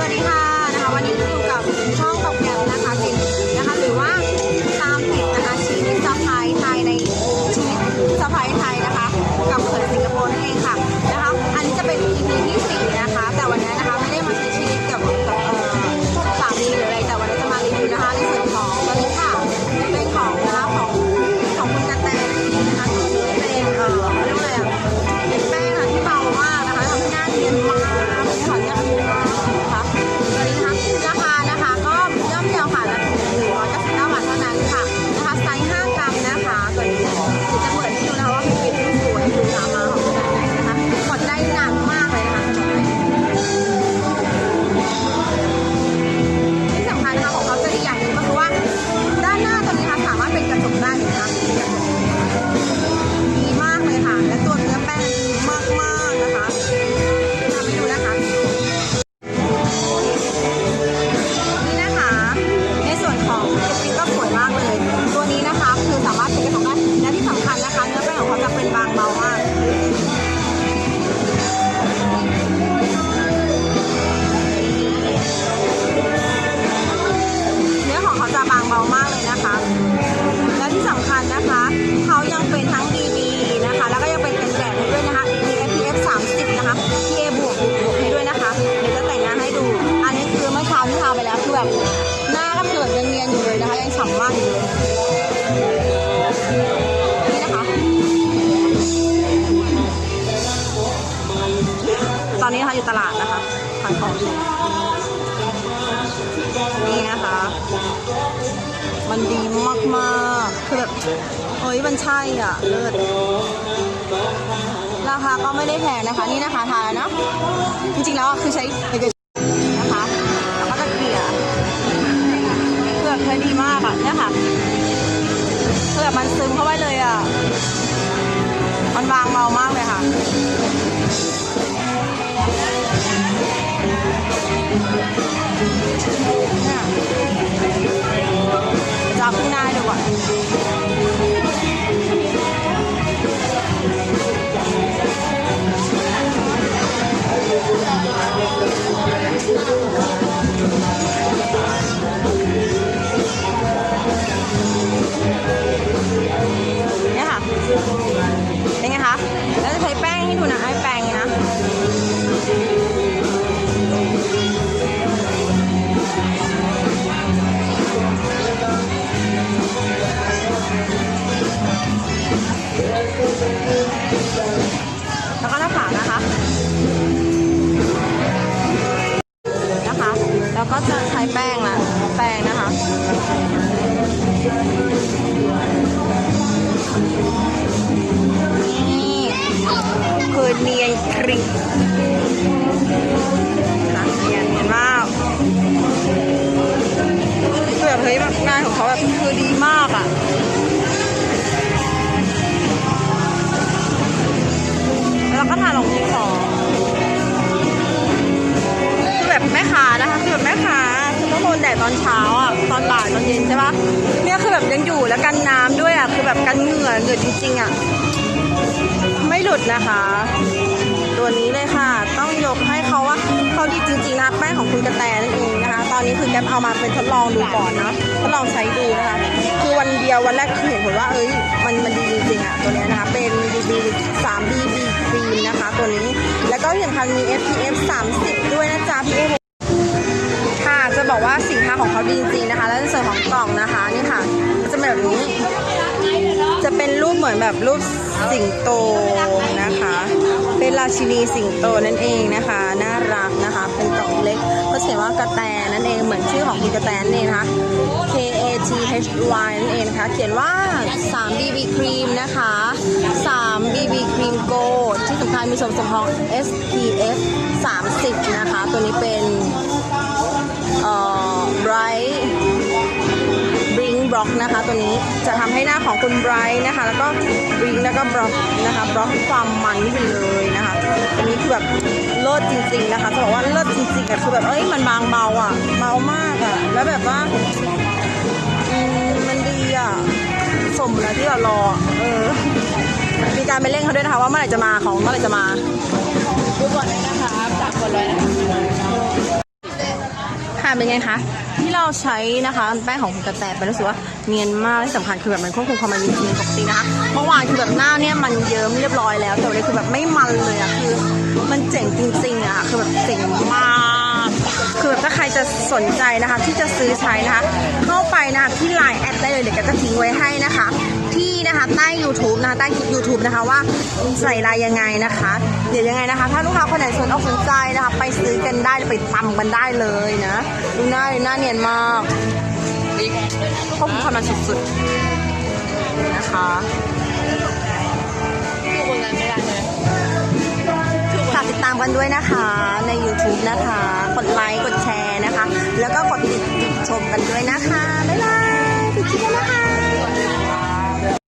วัสดีค่ะ มันดีมากๆคือแบบเฮ้ยมันใช่อะเลิศราคาก็ไม่ได้แพงนะคะ นี่นะคะทาแล้วนะจริงๆแล้วอะคือใช้เอกนะคะแล้วก็จะเกลี่ยคือแบบใช้ดีมากอะเนี่ยค่ะคือแบบมันซึมเข้าไปเลยอะมันบางเบามากเลยค่ะ ฮ้ยแบบงานของเขาแบบคือดีมากอะแล้วก็ทานลงที่คอคือแบบแม่ค้านะคะคือแบบแม่ค้าคือต้องโดนแดดตอนเช้าอะตอนบ่ายตอนเย็นใช่ปะเนี่ยคือแบบยังอยู่แล้วกันน้ำด้วยอะคือแบบกันเหงื่อเหงื่อจริงๆอะไม่หลุดนะคะ ตัวนี้เลยค่ะ ต้องยกให้เขาว่า เขาดีจริงๆนะคะแป้งของคุณกระแตนั่นเองนะคะ ตอนนี้คือแกเอามาเป็นทดลองดูก่อนนะทดลองใช้ดูนะคะ คือวันเดียววันแรกคือเห็นผลว่าเอ้ยมันมันดีจริงๆอะตัวนี้นะคะ เป็น BB 3 BB ครีมนะคะ ตัวนี้แล้วก็ที่สำคัญมี SPF 30 ด้วยนะจ๊ะพี่เอค่ะจะบอกว่าสินค้าของเขาดีจริงๆนะคะ แล้วในส่วนของกล่องนะคะนี่ค่ะจะเป็นแบบนี้จะเป็นรูปเหมือนแบบรูปสิงโตนะคะ เป็นราชินีสิงโตนั่นเองนะคะ น่า เขียนว่ากระแตนั่นเองเหมือนชื่อของคุณกระแตนั่นเองนะคะ K A T H Y นั่นเองนะคะ เขียนว่า 3 BB ครีมนะคะ 3 BB ครีมโกที่สำคัญมีส่วนผสมของ SPF 30 นะคะ ตัวนี้เป็นเอ่อ bright บริงบล็อกนะคะ ตัวนี้จะทำให้หน้าของคุณไบรท์นะคะ แล้วก็บริงแล้วก็บล็อกนะคะบล็อกความมันไปเลยนะคะตัวนี้คือแบบเลิศจริง ๆนะคะจะบอกว่าเลิศจริงๆอะคือแบบเอ้ยมันบางเบาอะเบามากอะแล้วแบบว่าอืมมันดีอะสมแล้วที่เรารออะเออมีการไปเร่งเขาด้วยนะคะว่าเมื่อไหร่จะมาของเมื่อไหร่จะมาดูก่อนเลยนะคะจากก่อนเลยนะคะค่ะเป็นไงคะที่ เราใช้นะคะแป้งของคุณกระแตไปรู้สึกว่าเนียนมากที่สำคัญคือแบบมันควบคุมความมันเนียนปกตินะคะเมื่อวานคือแบบหน้าเนี่ยมันเยิ้มเรียบร้อยแล้ว แต่วันนี้คือแบบไม่มันเลยอะคือ มันเจ๋งจริงๆอะคือแบบเจ๋งมากคือแบบถ้าใครจะสนใจนะคะ ที่จะซื้อใช้นะคะ เข้าไปนะคะที่ไลน์แอดได้เลยเดี๋ยวก็จะทิ้งไว้ให้นะคะ นะคะใต้ YouTube นะคะใต้คลิป YouTube นะคะว่าใส่ลายยังไงนะคะ เดี๋ยวยังไงนะคะ ถ้าลูกค้าคนไหนสนอกสนใจนะคะ ไปซื้อกันได้ไปตำกันได้เลยนะดูหน้าดูหน้าเนียนมากควบคุมความมันสุดๆนะคะฝากติดตามกันด้วยนะคะใน YouTube นะคะ กดไลค์กดแชร์นะคะ แล้วก็กดติดชมกันด้วยนะคะ บ๊ายบาย ไปคลิปกันนะคะ